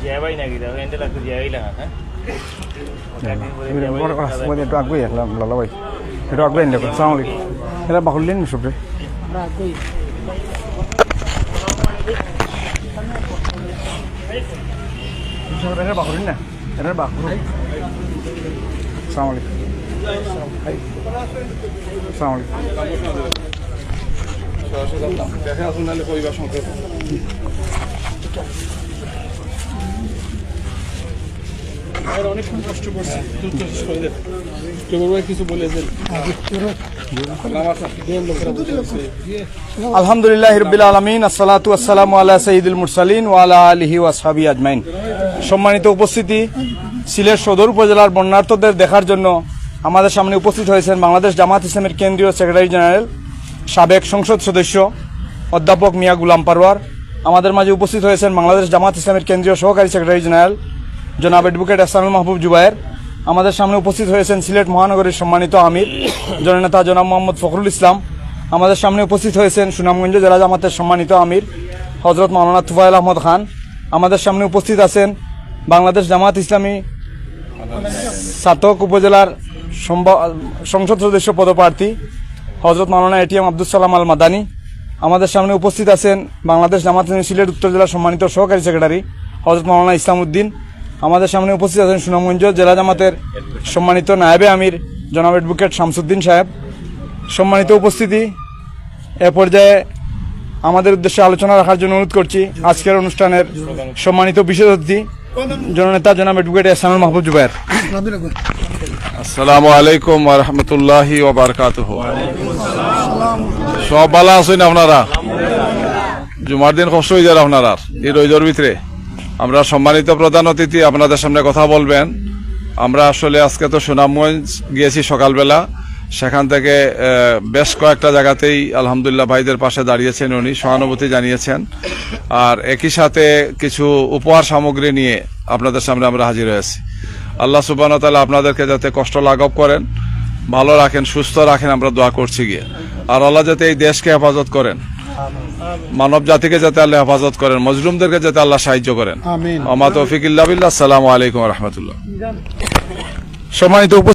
জিয়াবাই নাকি দেখো এন্ডে লাগতো জিয়াবাই লাগা হ্যাঁ একটু আগুয়ে লালা ভাই একটু আগুয়ে দেখো সালাম আলাইকুম এরা বাহুল্লেন সবরে এটা বাহুলিন না এটা বাহুল সালাম আলাইকুম সালাম আলাইকুম অনেকক্ষণ কষ্ট করছে দ্রুত শেষ আলহামদুলিল্লাহ ওয়ালা সম্মানিত উপস্থিতি, সিলেট সদর উপজেলার বন্যার্থদের দেখার জন্য আমাদের সামনে উপস্থিত হয়েছেন বাংলাদেশ জামাত ইসলামের কেন্দ্রীয় সেক্রেটারি জেনারেল, সাবেক সংসদ সদস্য অধ্যাপক মিয়া গুলাম পারওয়ার। আমাদের মাঝে উপস্থিত হয়েছেন বাংলাদেশ জামাত ইসলামের কেন্দ্রীয় সহকারী সেক্রেটারি জেনারেল জনাব অ্যাডভোকেট এসানুল মাহবুব জুবায়ের। আমাদের সামনে উপস্থিত হয়েছেন সিলেট মহানগরীর সম্মানিত আমির জননেতা জনাব মোহাম্মদ ফখরুল ইসলাম। আমাদের সামনে উপস্থিত হয়েছেন সুনামগঞ্জ জেলা জামাতের সম্মানিত আমির হজরত মাওলানা তুফাইল আহমদ খান। আমাদের সামনে উপস্থিত আছেন বাংলাদেশ জামাত ইসলামী সাতক উপজেলার সংসদ সদস্য পদপ্রার্থী হজরত মাওলানা এটিএম আব্দুল সালাম আল মাদানী। আমাদের সামনে উপস্থিত আছেন বাংলাদেশ জামাত সিলেট উত্তর জেলার সম্মানিত সহকারী সেক্রেটারি হজরত মাওলানা ইসলাম উদ্দিন আমাদের সামনে উপস্থিত আছেন সুনামগঞ্জ জেলা জামাতের সম্মানিত নায়েবে আমির, জনাব অ্যাডভোকেট শামসুদ্দিন সাহেব। সম্মানিত উপস্থিতি, এ পর্যায়ে আমাদের উদ্দেশ্যে আলোচনা রাখার জন্য অনুরোধ করছি। আজকের অনুষ্ঠানের সম্মানিত বিশেষ অতিথি, জননেতা জনাব অ্যাডভোকেট এসানুল মাহবুব জুবায়ের। আসসালামু আলাইকুম রহমতুল্লাহি সব ভালো আছেন আপনারা? জুমার দিন কষ্ট হয়ে যায় আপনারা, এই রইজর ভিতরে। আমরা সম্মানিত প্রধান অতিথি, আপনাদের সামনে কথা বলবেন। আমরা আসলে আজকে তো সুনামগঞ্জ গিয়েছি সকালবেলা। সেখান থেকে বেশ কয়েকটা জায়গাতেই আলহামদুলিল্লাহ ভাইদের পাশে দাঁড়িয়েছেন উনি, সহানুভূতি জানিয়েছেন। আর একই সাথে কিছু উপহার সামগ্রী নিয়ে আপনাদের সামনে আমরা হাজির হয়েছি। আল্লাহ সুবান তালা আপনাদেরকে যাতে কষ্ট লাঘব করেন, ভালো রাখেন, সুস্থ রাখেন, আমরা দোয়া করছি গিয়ে। আর আল্লাহ যাতে এই দেশকে হেফাজত করেন। মানব জাতিকে যাতে আল্লাহ হেফাজত করেন মজলুমদেরকে যাতে আল্লাহ সাহায্য করেন। আমা তৌফিক বিল্লাহ আলাইকুম রহমতুল্লাহ। সম্মানিত